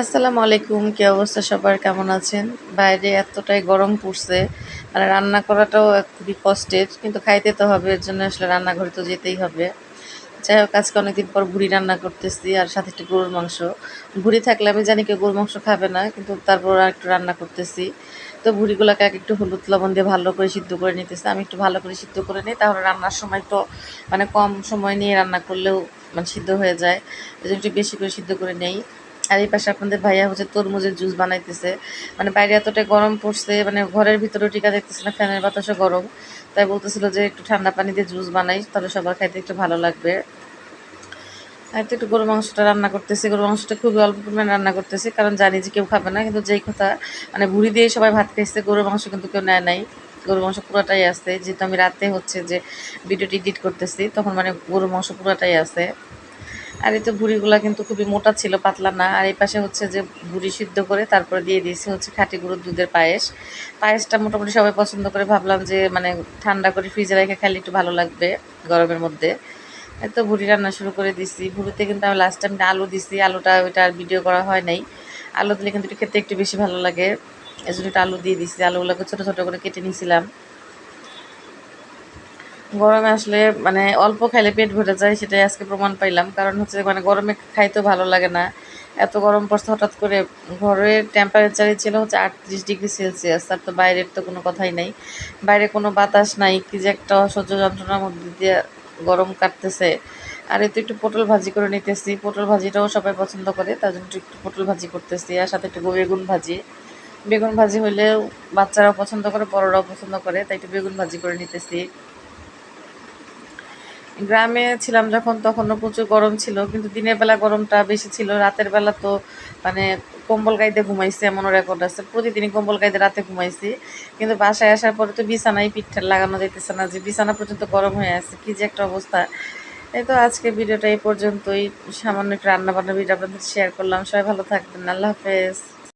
আসসালামু আলাইকুম, কি অবস্থা সবার? কেমন আছেন? বাইরে এতটাই গরম পড়ছে মানে রান্না করাটাও খুবই কষ্টের, কিন্তু খাইতে তো হবে, এর জন্য আসলে রান্নাঘরে তো যেতেই হবে। যাই হোক, আজকে অনেকদিন পর ভুড়ি রান্না করতেছি, আর সাথে একটু গরুর মাংস। ভুড়ি থাকলে আমি জানি কেউ গরুর মাংস খাবে না, কিন্তু তারপর আর একটু রান্না করতেছি। তো ভুড়িগুলোকে এক একটু হলুদ লবণ দিয়ে ভালো করে সিদ্ধ করে নিতেছি, আমি একটু ভালো করে সিদ্ধ করে নিই, তাহলে রান্নার সময় তো মানে কম সময় নিয়ে রান্না করলেও মানে সিদ্ধ হয়ে যায়। এই একটু বেশি করে সিদ্ধ করে নেই। আর এই পাশে আপনাদের ভাইয়া হচ্ছে তরমুজের জুস বানাইতেছে। মানে বাইরে এতটাই গরম পড়ছে মানে ঘরের ভিতরেও টিকা দেখতেছে না, ফ্যানের বাতাসও গরম। তাই বলতেছিল যে একটু ঠান্ডা পানি দিয়ে জুস বানাই, তাহলে সবার খাইতে একটু ভালো লাগবে। আর একটু গরু মাংসটা রান্না করতেছি গরু মাংসটা খুবই অল্প পরিমাণে রান্না করতেছি, কারণ জানি যে কেউ খাবে না, কিন্তু যেই কথা মানে ভুড়ি দিয়ে সবাই ভাত খাইছে, গরুর মাংস কিন্তু কেউ নেয় নাই। গরুর মাংস পুরোটাই আছে, যেহেতু আমি রাতে হচ্ছে যে ভিডিওটি এডিট করতেছি, তখন মানে গরুর মাংস পুরোটাই আছে। আর এই তো ভুড়িগুলো কিন্তু খুবই মোটা ছিল, পাতলা না। আর এই পাশে হচ্ছে যে ভুড়ি সিদ্ধ করে তারপরে দিয়ে দিয়েছি হচ্ছে খাঁটি গরুর দুধের পায়েস। পায়েসটা মোটামুটি সবাই পছন্দ করে। ভাবলাম যে মানে ঠান্ডা করে ফ্রিজে রেখে খাইলে একটু ভালো লাগবে গরমের মধ্যে। তো ভুড়ি রান্না শুরু করে দিছি। ভুড়িতে কিন্তু আমি লাস্ট টাইম আলু দিছি, আলুটা ওইটা আর ভিডিও করা হয় নাই। আলু দিলে কিন্তু খেতে একটু বেশি ভালো লাগে। এই জন্য একটু আলু দিয়ে দিছি। আলুগুলোকে ছোটো ছোটো করে কেটে নিয়েছিলাম গরমে আসলে মানে অল্প খাইলে পেট ভরে যায়, সেটাই আজকে প্রমাণ পাইলাম। কারণ হচ্ছে মানে গরমে খাইতেও ভালো লাগে না। এত গরম পড়ছে হঠাৎ করে। ঘরের টেম্পারেচারই ছিল হচ্ছে আটত্রিশ ডিগ্রি সেলসিয়াস তার তো বাইরের তো কোনো কথাই নাই। বাইরে কোনো বাতাস নাই, কি যে একটা অসহ্য যন্ত্রণার মধ্যে দিয়ে গরম কাটতেছে। আর এতে একটু পটল ভাজি করে নিতেছি। পটল ভাজিটাও সবাই পছন্দ করে, তার জন্য একটু পটল ভাজি করতেছি। আর সাথে একটু বেগুন ভাজি। বেগুন ভাজি হলেও বাচ্চারাও পছন্দ করে, বড়রাও পছন্দ করে, তাই একটু বেগুন ভাজি করে নিতেছি। গ্রামে ছিলাম যখন, তখনও প্রচুর গরম ছিল, কিন্তু দিনের বেলা গরমটা বেশি ছিল। রাতের বেলা তো মানে কম্বল গাইতে ঘুমাইছি, এমনও রেকর্ড আছে। প্রতিদিনই কম্বল গাইতে রাতে ঘুমাইছি। কিন্তু বাসায় আসার পরে তো বিছানায় পিঠটা লাগানো যাইতেছে না, যে বিছানা পর্যন্ত গরম হয়ে আছে, কী যে একটা অবস্থা। এই তো আজকে ভিডিওটা এই পর্যন্তই। সামান্য একটু রান্না বান্না ভিডিও আপনাদের শেয়ার করলাম। সবাই ভালো থাকবেন। আল্লাহ হাফেজ।